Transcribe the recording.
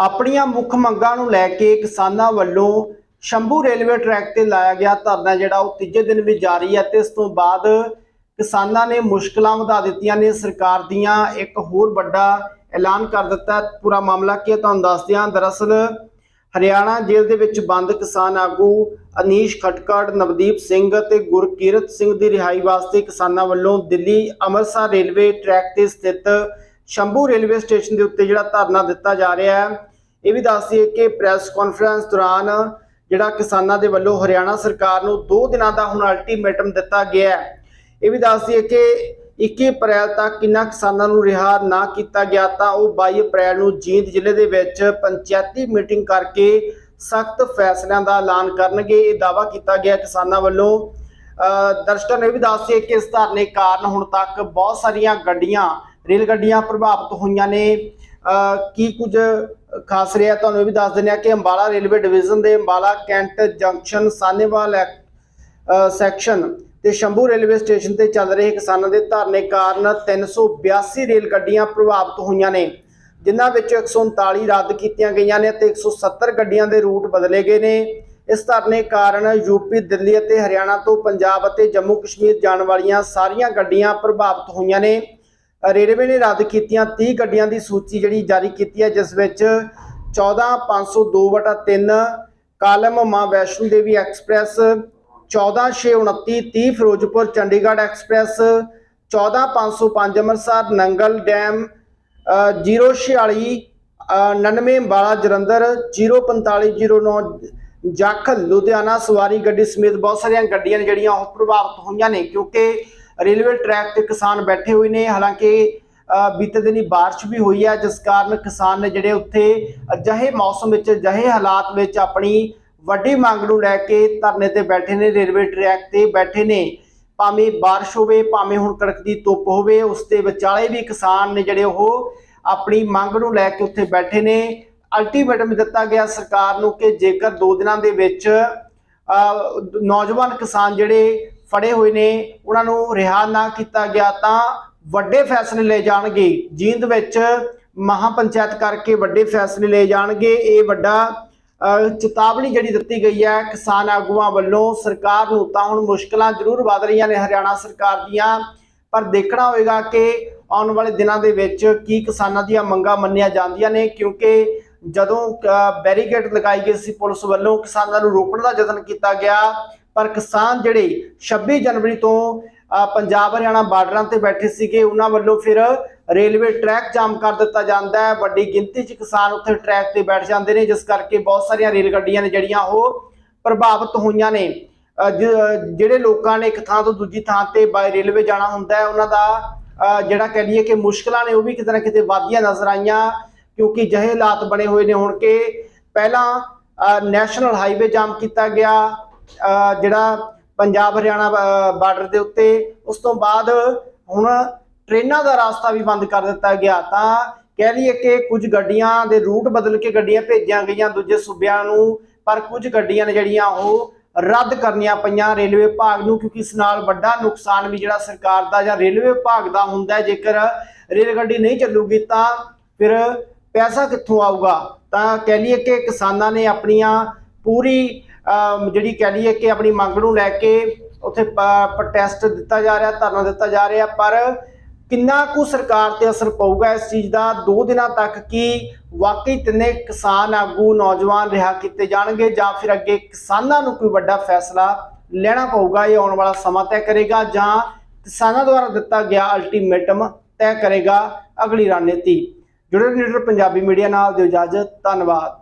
ਆਪਣੀਆਂ ਮੁੱਖ ਮੰਗਾਂ ਨੂੰ ਲੈ ਕੇ ਕਿਸਾਨਾਂ ਵੱਲੋਂ ਸ਼ੰਭੂ ਰੇਲਵੇ ਟਰੈਕ ਤੇ ਲਾਇਆ ਗਿਆ ਧਰਨਾ ਜਿਹੜਾ ਉਹ ਤੀਜੇ ਦਿਨ ਵੀ ਜਾਰੀ ਹੈ ਤੇ ਇਸ ਤੋਂ ਬਾਅਦ ਕਿਸਾਨਾਂ ਨੇ ਮੁਸ਼ਕਲਾਂ ਵਧਾ ਦਿੱਤੀਆਂ ਨੇ। ਸਰਕਾਰ ਦੀਆਂ ਇੱਕ ਹੋਰ ਵੱਡਾ ਐਲਾਨ ਕਰ ਦਿੱਤਾ ਪੂਰਾ ਮਾਮਲਾ ਕੀ ਹੈ ਤੁਹਾਨੂੰ ਦੱਸਦੇ ਹਾਂ ਦਰਅਸਲ ਹਰਿਆਣਾ ਜੇਲ੍ਹ ਦੇ ਵਿੱਚ ਬੰਦ ਕਿਸਾਨ ਆਗੂ ਅਨੀਸ਼ ਖਟਕੜ, ਨਵਦੀਪ ਸਿੰਘ ਅਤੇ ਗੁਰਕੀਰਤ ਸਿੰਘ ਦੀ ਰਿਹਾਈ ਵਾਸਤੇ ਕਿਸਾਨਾਂ ਵੱਲੋਂ ਦਿੱਲੀ ਅੰਮ੍ਰਿਤਸਰ ਰੇਲਵੇ ਟਰੈਕ ਤੇ ਸਥਿਤ ਸ਼ੰਭੂ ਰੇਲਵੇ ਸਟੇਸ਼ਨ ਦੇ ਉੱਤੇ ਜਿਹੜਾ ਧਰਨਾ ਦਿੱਤਾ ਜਾ ਰਿਹਾ ਹੈ। ਇਹ ਵੀ ਦੱਸ ਦਈਏ ਕਿ ਪ੍ਰੈਸ ਕਾਨਫਰੰਸ ਦੌਰਾਨ ਜਿਹੜਾ ਕਿਸਾਨਾਂ ਦੇ ਵੱਲੋਂ ਹਰਿਆਣਾ ਸਰਕਾਰ ਨੂੰ 2 ਦਿਨਾਂ ਦਾ ਹੁਣ ਅਲਟੀਮੇਟਮ ਦਿੱਤਾ ਗਿਆ ਹੈ। ਇਹ ਵੀ ਦੱਸ ਦਈਏ ਕਿ 21 ਅਪ੍ਰੈਲ ਤੱਕ ਕਿੰਨਾ ਕਿਸਾਨਾਂ ਨੂੰ ਰਿਹਾ ਨਾ ਕੀਤਾ ਗਿਆ ਤਾਂ ਉਹ 22 ਅਪ੍ਰੈਲ ਨੂੰ ਜੀਂਦ ਜ਼ਿਲ੍ਹੇ ਦੇ ਵਿੱਚ ਪੰਚਾਇਤੀ ਮੀਟਿੰਗ ਕਰਕੇ ਸਖਤ ਫੈਸਲਿਆਂ ਦਾ ਐਲਾਨ ਕਰਨਗੇ। ਇਹ ਦਾਵਾ ਕੀਤਾ ਗਿਆ ਕਿਸਾਨਾਂ ਵੱਲੋਂ। ਦਰਸ਼ਕਾਂ ਨੂੰ ਇਹ ਵੀ ਦੱਸ ਦਈਏ ਕਿ ਇਸ ਧਰਨੇ ਕਾਰਨ ਹੁਣ ਤੱਕ ਬਹੁਤ ਸਾਰੀਆਂ ਗੱਡੀਆਂ ਰੇਲ ਗੱਡੀਆਂ ਪ੍ਰਭਾਵਿਤ ਹੋਈਆਂ ਨੇ। ਕੀ ਕੁਝ ਖਾਸ ਰਿਹਾ, ਤੁਹਾਨੂੰ ਇਹ ਵੀ ਦੱਸ ਦਿੰਦੇ ਆ ਕਿ ਅੰਬਾਲਾ ਰੇਲਵੇ ਡਿਵੀਜ਼ਨ ਦੇ ਅੰਬਾਲਾ ਕੈਂਟ ਜੰਕਸ਼ਨ ਸਾਨੇਵਾਲ ਐਕ- ਸੈਕਸ਼ਨ ਤੇ ਸ਼ੰਭੂ ਰੇਲਵੇ ਸਟੇਸ਼ਨ ਤੇ ਚੱਲ ਰਹੇ ਕਿਸਾਨਾਂ ਦੇ ਧਰਨੇ ਕਾਰਨ 382 ਰੇਲ ਗੱਡੀਆਂ ਪ੍ਰਭਾਵਿਤ ਹੋਈਆਂ ਨੇ, ਜਿਨ੍ਹਾਂ ਵਿੱਚ 139 ਰੱਦ ਕੀਤੀਆਂ ਗਈਆਂ ਨੇ ਤੇ 170 ਗੱਡੀਆਂ ਦੇ ਰੂਟ ਬਦਲੇ ਗਏ ਨੇ। ਇਸ ਧਰਨੇ ਕਾਰਨ ਯੂਪੀ, ਦਿੱਲੀ ਅਤੇ ਹਰਿਆਣਾ ਤੋਂ ਪੰਜਾਬ ਅਤੇ ਜੰਮੂ ਕਸ਼ਮੀਰ ਜਾਣ ਵਾਲੀਆਂ ਸਾਰੀਆਂ ਗੱਡੀਆਂ ਪ੍ਰਭਾਵਿਤ ਹੋਈਆਂ ਨੇ। ਰੇਲਵੇ ਨੇ ਰੱਦ ਕੀਤੀਆਂ 30 ਗੱਡੀਆਂ ਦੀ ਸੂਚੀ ਜਿਹੜੀ ਜਾਰੀ ਕੀਤੀ ਹੈ ਜਿਸ ਵਿੱਚ 14502/3 ਕਾਲਮ ਮਾਂ Vaishno Devi express 14629 30 Ferozepur Chandigarh express 14505 Amritsar Nangal dam ਅ, 046 ਅ, 99 ਅੰਬਾਲਾ ਜਲੰਧਰ 04509 ਜਾਖਲ ਲੁਧਿਆਣਾ ਸਵਾਰੀ ਗੱਡੀ ਸਮੇਤ ਬਹੁਤ ਸਾਰੀਆਂ ਗੱਡੀਆਂ ਨੇ ਜਿਹੜੀਆਂ ਉਹ ਪ੍ਰਭਾਵਿਤ ਹੋਈਆਂ ਨੇ ਕਿਉਂਕਿ ਰੇਲਵੇ ਟਰੈਕ ਤੇ ਕਿਸਾਨ ਬੈਠੇ ਹੋਏ ਨੇ। ਹਾਲਾਂਕਿ ਅ, ਬੀਤੇ ਦਿਨੀ ਬਾਰਿਸ਼ ਵੀ ਹੋਈ ਹੈ ਜਿਸ ਕਾਰਨ ਕਿਸਾਨ ਨੇ ਜਿਹੜੇ ਉੱਥੇ ਅਜਿਹੇ ਮੌਸਮ ਵਿੱਚ ਅਜਿਹੇ ਹਾਲਾਤ ਵਿੱਚ ਆਪਣੀ ਵੱਡੀ ਮੰਗ ਨੂੰ ਲੈ ਕੇ ਧਰਨੇ ਤੇ ਬੈਠੇ ਨੇ ਰੇਲਵੇ ਟਰੈਕ ਤੇ ਬੈਠੇ ਨੇ। ਭਾਵੇਂ ਬਾਰਿਸ਼ ਹੋਵੇ ਭਾਵੇਂ ਹੁਣ ਕੜਕਦੀ ਧੁੱਪ ਹੋਵੇ ਉਸ ਦੇ ਵਿਚਾਲੇ ਵੀ ਕਿਸਾਨ ਨੇ ਜਿਹੜੇ ਉਹ ਆਪਣੀ ਮੰਗ ਨੂੰ ਲੈ ਕੇ ਉੱਥੇ ਬੈਠੇ ਨੇ। ਅਲਟੀਮੇਟਮ ਦਿੱਤਾ ਗਿਆ ਸਰਕਾਰ ਨੂੰ ਕਿ ਜੇਕਰ 2 ਦਿਨਾਂ ਦੇ ਵਿੱਚ ਅਹ, ਨੌਜਵਾਨ ਕਿਸਾਨ ਜਿਹੜੇ ਫੜੇ ਹੋਏ ਨੇ, ਉਹਨਾਂ ਨੂੰ ਰਿਹਾ ਨਾ ਕੀਤਾ ਗਿਆ ਤਾਂ ਵੱਡੇ ਫੈਸਲੇ ਲਏ ਜਾਣਗੇ। ਜੀਂਦ ਵਿੱਚ ਮਹਾ ਪੰਚਾਇਤ ਕਰਕੇ ਵੱਡੇ ਫੈਸਲੇ ਲਏ ਜਾਣਗੇ। ਇਹ ਵੱਡਾ ਚੇਤਾਵਨੀ ਜਿਹੜੀ ਦਿੱਤੀ ਗਈ ਹੈ ਕਿਸਾਨ ਆਗੂਆਂ ਵੱਲੋਂ, ਸਰਕਾਰ ਨੂੰ ਤਾਂ ਹੁਣ ਮੁਸ਼ਕਲਾਂ ਜ਼ਰੂਰ ਵਧ ਰਹੀਆਂ ਨੇ ਹਰਿਆਣਾ ਸਰਕਾਰ ਦੀਆਂ, ਪਰ ਦੇਖਣਾ ਹੋਵੇਗਾ ਕਿ ਆਉਣ ਵਾਲੇ ਦਿਨਾਂ ਦੇ ਵਿੱਚ ਕੀ ਕਿਸਾਨਾਂ ਦੀਆਂ ਮੰਗਾਂ ਮੰਨੀਆਂ ਜਾਂਦੀਆਂ ਨੇ, ਕਿਉਂਕਿ ਜਦੋਂ ਬੈਰੀਕੇਡ ਲਗਾਈ ਗਈ ਸੀ ਪੁਲਿਸ ਵੱਲੋਂ, ਕਿਸਾਨਾਂ ਨੂੰ ਰੋਕਣ ਦਾ ਯਤਨ ਕੀਤਾ ਗਿਆ। ਪਰ ਕਿਸਾਨ ਜਿਹੜੇ 26 ਜਨਵਰੀ ਤੋਂ ਪੰਜਾਬ ਹਰਿਆਣਾ ਬਾਰਡਰਾਂ ਤੇ ਬੈਠੇ ਸੀਗੇ, ਉਹਨਾਂ ਵੱਲੋਂ ਫਿਰ ਰੇਲਵੇ ਟਰੈਕ ਜਾਮ ਕਰ ਦਿੱਤਾ ਜਾਂਦਾ ਹੈ। ਵੱਡੀ ਗਿਣਤੀ 'ਚ ਕਿਸਾਨ ਉੱਥੇ ਟਰੈਕ ਤੇ ਬੈਠ ਜਾਂਦੇ ਨੇ, ਜਿਸ ਕਰਕੇ ਬਹੁਤ ਸਾਰੀਆਂ ਰੇਲ ਗੱਡੀਆਂ ਨੇ ਜਿਹੜੀਆਂ ਉਹ ਪ੍ਰਭਾਵਿਤ ਹੋਈਆਂ ਨੇ। ਜਿਹੜੇ ਲੋਕਾਂ ਨੇ ਇੱਕ ਥਾਂ ਤੋਂ ਦੂਜੀ ਥਾਂ ਤੇ ਬਾਈ ਰੇਲਵੇ ਜਾਣਾ ਹੁੰਦਾ ਹੈ, ਉਹਨਾਂ ਦਾ ਜਿਹੜਾ ਕਹਿ ਲਈਏ ਕਿ ਮੁਸ਼ਕਲਾਂ ਨੇ, ਉਹ ਵੀ ਕਿਤੇ ਨਾ ਕਿਤੇ ਵਾਧੀਆਂ ਨਜ਼ਰ ਆਈਆਂ, ਕਿਉਂਕਿ ਜਿਹੇ ਹਾਲਾਤ ਬਣੇ ਹੋਏ ਨੇ ਹੁਣ ਕਿ ਪਹਿਲਾਂ ਨੈਸ਼ਨਲ ਹਾਈਵੇ ਜਾਮ ਕੀਤਾ ਗਿਆ ਜਿਹੜਾ ਪੰਜਾਬ ਹਰਿਆਣਾ ਬਾਰਡਰ ਦੇ ਉੱਤੇ, ਉਸ ਤੋਂ ਬਾਅਦ ਹੁਣ ਟ੍ਰੇਨਾਂ ਦਾ ਰਾਸਤਾ ਵੀ ਬੰਦ ਕਰ ਦਿੱਤਾ ਗਿਆ। ਤਾਂ ਕਹਿ ਲਈਏ ਕਿ ਕੁਝ ਗੱਡੀਆਂ ਦੇ ਰੂਟ ਬਦਲ ਕੇ ਗੱਡੀਆਂ ਭੇਜੀਆਂ ਗਈਆਂ, ਦੂਜੇ ਸੂਬਿਆਂ ਨੂੰ, ਪਰ ਕੁਝ ਗੱਡੀਆਂ ਨੇ ਜਿਹੜੀਆਂ ਉਹ ਰੱਦ ਕਰਨੀਆਂ ਪਈਆਂ ਰੇਲਵੇ ਵਿਭਾਗ ਨੂੰ, ਕਿਉਂਕਿ ਇਸ ਨਾਲ ਵੱਡਾ ਨੁਕਸਾਨ ਵੀ ਜਿਹੜਾ ਸਰਕਾਰ ਦਾ ਜਾਂ ਰੇਲਵੇ ਵਿਭਾਗ ਦਾ ਹੁੰਦਾ ਹੈ। ਜੇਕਰ ਰੇਲ ਗੱਡੀ ਨਹੀਂ ਚੱਲੂਗੀ ਤਾਂ ਫਿਰ ਪੈਸਾ ਕਿੱਥੋਂ ਆਊਗਾ? ਤਾਂ ਕਹਿ ਲਈਏ ਕਿ ਕਿਸਾਨਾਂ ਨੇ ਆਪਣੀਆਂ ਪੂਰੀ ਜਿਹੜੀ ਕਹਿ ਲਈਏ ਕਿ ਆਪਣੀ ਮੰਗ ਨੂੰ ਲੈ ਕੇ ਉੱਥੇ ਪ੍ਰੋਟੈਸਟ ਦਿੱਤਾ ਜਾ ਰਿਹਾ, ਧਰਨਾ ਦਿੱਤਾ ਜਾ ਰਿਹਾ, ਪਰ ਕਿੰਨਾ ਕੁ ਸਰਕਾਰ ਤੇ ਅਸਰ ਪਊਗਾ ਇਸ ਚੀਜ਼ ਦਾ? 2 ਦਿਨਾਂ ਤੱਕ ਕਿ ਵਾਕਈ ਤਿੰਨੇ ਕਿਸਾਨ ਆਗੂ ਨੌਜਵਾਨ ਰਿਹਾ ਕੀਤੇ ਜਾਣਗੇ ਜਾਂ ਫਿਰ ਅੱਗੇ ਕਿਸਾਨਾਂ ਨੂੰ ਕੋਈ ਵੱਡਾ ਫੈਸਲਾ ਲੈਣਾ ਪਊਗਾ? ਇਹ ਆਉਣ ਵਾਲਾ ਸਮਾਂ ਤੈਅ ਕਰੇਗਾ ਜਾਂ ਕਿਸਾਨਾਂ ਦੁਆਰਾ ਦਿੱਤਾ ਗਿਆ ਅਲਟੀਮੇਟਮ ਤੈਅ ਕਰੇਗਾ ਅਗਲੀ ਰਣਨੀਤੀ? ਜੁੜੇ ਰਹੋ ਪੰਜਾਬੀ ਮੀਡੀਆ ਨਾਲ, ਦਿਓ ਇਜਾਜ਼ਤ, ਧੰਨਵਾਦ।